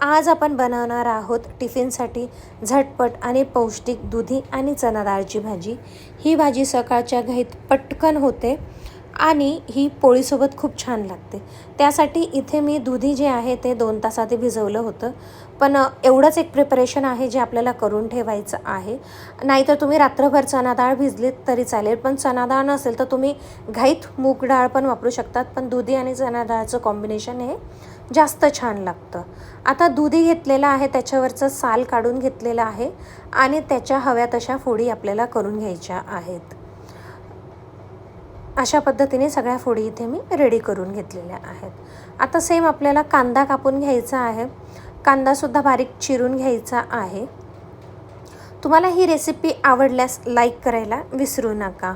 आज आपण बनवणार आहोत टिफिनसाठी झटपट आणि पौष्टिक दुधी आणि चना डाळची भाजी. ही भाजी सकाळच्या घाईत पटकन होते आणि ही पोळीसोबत खूप छान लागते. त्यासाठी इथे मी दुधी जे आहे ते दोन तासात भिजवलं होतं. पण एवढंच एक प्रिपरेशन आहे जे आपल्याला करून ठेवायचं आहे. नाहीतर तुम्ही रात्रभर चना डाळ भिजलीत तरी चालेल. पण चना डाळ नसेल तर तुम्ही घाईत मूग डाळ पण वापरू शकतात. पण दुधी आणि चना डाळचं कॉम्बिनेशन हे जास्त छान लागतं. आता दुधी घेतलेलं आहे त्याच्यावरचं साल काढून घेतलेलं आहे आणि त्याच्या हव्या तशा फोडी आपल्याला करून घ्यायच्या आहेत. अशा पद्धतीने सगळ्या फोडी इथे मी रेडी करून घेतलेल्या आहेत. आता सेम आपल्याला कांदा कापून घ्यायचा आहे. कांदासुद्धा बारीक चिरून घ्यायचा आहे. तुम्हाला ही रेसिपी आवडल्यास लाईक करायला विसरू नका.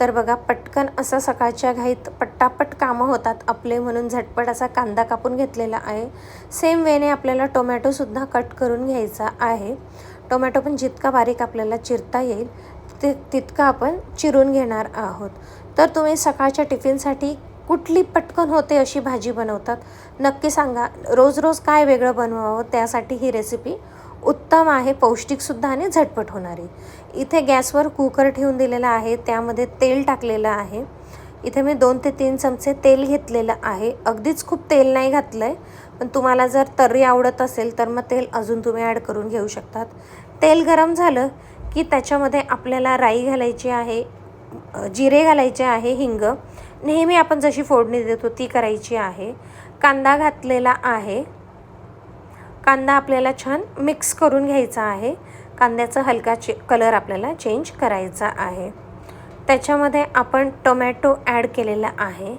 तर बघा पटकन असं सकाळच्या घाईत पट्टापट कामं होतात आपले म्हणून झटपट असा कांदा कापून घेतलेला आहे. सेम वेने आपल्याला टोमॅटोसुद्धा कट करून घ्यायचा आहे. टोमॅटो पण जितका बारीक आपल्याला चिरता येईल ते तितका आपण चिरून घेणार आहोत. तर तुम्ही सकाळच्या टिफिनसाठी कुठली पटकन होते अशी भाजी बनवतात? नक्की सांगा. रोज रोज काय वेगळं बनवावं? त्यासाठी ही रेसिपी उत्तम आहे पौष्टिकसुद्धा आणि झटपट होणारी. इथे गॅसवर कुकर ठेवून दिलेला आहे त्यामध्ये तेल टाकलेलं आहे. इथे मी दोन ते तीन चमचे तेल घेतलेलं आहे. अगदीच खूप तेल नाही घातलं आहे पण तुम्हाला जर तर्री आवडत असेल तर मग तेल अजून तुम्ही ॲड करून घेऊ शकतात. तेल गरम झालं की त्याच्यामध्ये आपल्याला राई घालायची आहे जिरे घालायचे आहे हिंग. नेहमी आपण जशी फोडणी देतो ती करायची आहे. कांदा घातलेला आहे. कांदा आपल्याला छान मिक्स करून घ्यायचा आहे. कांद्याचा हलका चे कलर आपल्याला चेंज करायचा आहे. त्याच्यामध्ये आपण टोमॅटो ॲड केलेला आहे.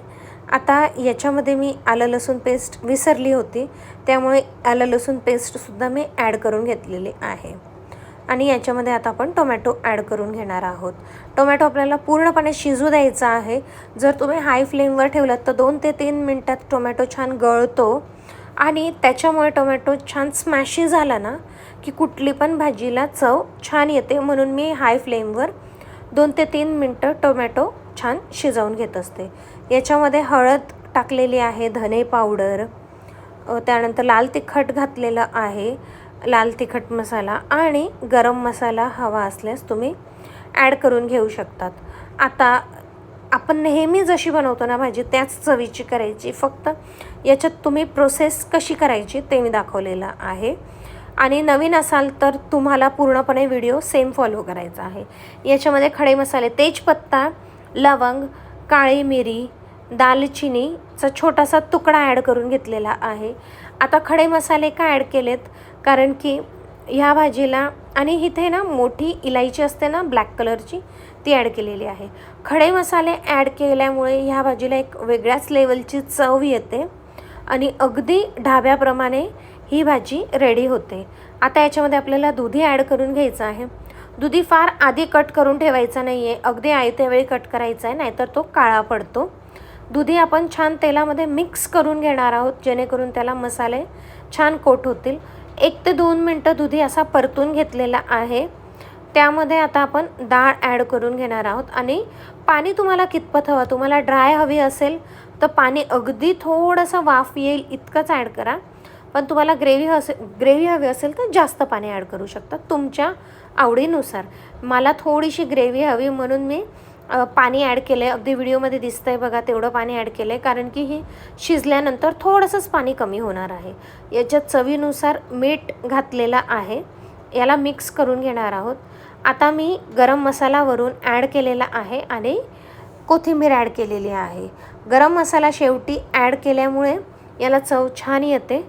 आता याच्यामध्ये मी आलं लसूण पेस्ट विसरली होती. त्यामुळे आलं लसूण पेस्टसुद्धा मी ॲड करून घेतलेली आहे. आणि याच्यामध्ये आता आपण टोमॅटो ॲड करून घेणार आहोत. टोमॅटो आपल्याला पूर्णपणे शिजू द्यायचा आहे. जर तुम्ही हाय फ्लेमवर ठेवलात तर दोन ते तीन मिनटात टोमॅटो छान गळतो. आणि त्याच्यामुळे टोमॅटो छान स्मॅशी झाला ना की कुठली पण भाजीला चव छान येते. म्हणून मी हाय फ्लेमवर दोन ते तीन मिनटं टोमॅटो छान शिजवून घेत असते. याच्यामध्ये हळद टाकलेली आहे धने पावडर त्यानंतर लाल तिखट घातलेलं आहे लाल तिखट मसाला आणि गरम मसाला हवा असल्यास तुम्ही ॲड करून घेऊ शकतात. आता आपण नेहमी जशी बनवतो ना भाजी त्याच चवीची करायची. फक्त याच्यात तुम्ही प्रोसेस कशी करायची ते मी दाखवलेलं आहे. आणि नवीन असाल तर तुम्हाला पूर्णपणे व्हिडिओ सेम फॉलो करायचा आहे. याच्यामध्ये खडे मसाले तेजपत्ता लवंग काळी मिरी दालचिनीचा छोटासा तुकडा ॲड करून घेतलेला आहे. आता खडे मसाले का ॲड केलेत? कारण की ह्या भाजीला आणि इथे ना मोठी इलायची असते ना ब्लॅक कलरची ती ॲड केलेली आहे. खडे मसाले ॲड केल्यामुळे ह्या भाजीला एक वेगळ्याच लेवलची चव येते आणि अगदी ढाब्याप्रमाणे ही भाजी रेडी होते. आता याच्यामध्ये आपल्याला दुधी ॲड करून घ्यायचं आहे. दुधी फार आधी कट करून ठेवायचा नाही आहे अगदी आयत्यावेळी कट करायचा आहे नाहीतर तो काळा पडतो. दुधी आपण छान तेलामध्ये मिक्स करून घेणार आहोत जेणेकरून त्याला मसाले छान कोट होतील. एक ते दोन मिनटं दुधी असा परतून घेतलेला आहे. त्यामध्ये आता आपण डाळ ॲड करून घेणार आहोत. आणि पाणी तुम्हाला कितपत हवं तुम्हाला ड्राय हवी असेल तर पाणी अगदी थोडंसं वाफ येईल इतकंच ॲड करा. पण तुम्हाला ग्रेव्ही असे ग्रेव्ही हवी असेल तर जास्त पाणी ॲड करू शकता तुमच्या आवडीनुसार. मला थोडीशी ग्रेव्ही हवी म्हणून मी पाणी ॲड केलं आहे अगदी व्हिडिओमध्ये दिसतं आहे बघा तेवढं पाणी ॲड केलं आहे कारण की ही शिजल्यानंतर थोडंसंच पाणी कमी होणार आहे. याच्यात चवीनुसार मीठ घातलेलं आहे. याला मिक्स करून घेणार आहोत. आता मी गरम मसालावरून ॲड केलेला आहे आणि कोथिंबीर ॲड केलेली आहे. गरम मसाला शेवटी ॲड केल्यामुळे याला चव छान येते.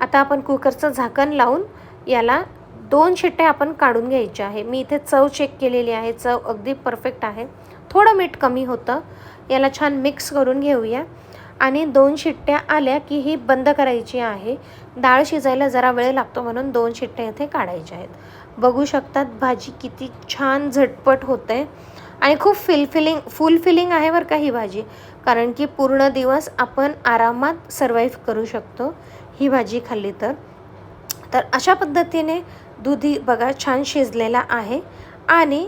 आता आपण कुकरचं झाकण लावून याला दोन शिट्ट्या आपण काढून घ्यायच्या आहे. मी इथे चव चेक केलेली आहे. चव अगदी परफेक्ट आहे. थोडं मीठ कमी होतं. याला छान मिक्स करून घेऊया. आणि दोन शिट्ट्या आल्या की ही बंद करायची आहे. डाळ शिजायला जरा वेळ लागतो म्हणून दोन शिट्ट्या इथे काढायच्या आहेत. बघू शकतात भाजी किती छान झटपट होते. आणि खूप फिलफिलिंग फुलफिलिंग आहे बरं का ही भाजी. कारण की पूर्ण दिवस आपण आरामात सर्वाईव्ह करू शकतो. ही भाजी खाल्ली तर. तर अशा पद्धतीने दुधी बघा छान शिजलेला आहे आणि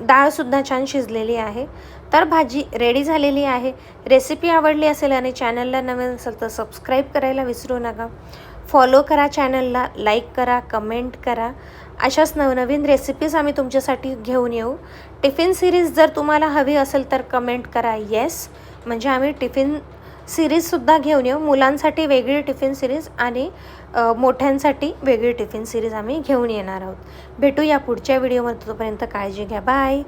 डाळसुद्धा छान शिजलेली आहे. तर भाजी रेडी झालेली आहे. रेसिपी आवडली असेल आणि चॅनलला नवीन असेल तर सबस्क्राईब करायला विसरू नका. फॉलो करा चॅनलला लाईक करा कमेंट करा. अशाच नवनवीन रेसिपीज आम्ही तुमच्यासाठी घेऊन येऊ. टिफिन सिरीज जर तुम्हाला हवी असेल तर कमेंट करा. येस म्हणजे आम्ही टिफिन सिरीजसुद्धा घेऊन येऊ. मुलांसाठी वेगळी टिफिन सिरीज आणि मोठ्यांसाठी वेगळी टिफिन सिरीज आम्ही घेऊन येणार आहोत. भेटू या पुढच्या व्हिडिओमध्ये तोपर्यंत काळजी घ्या. बाय!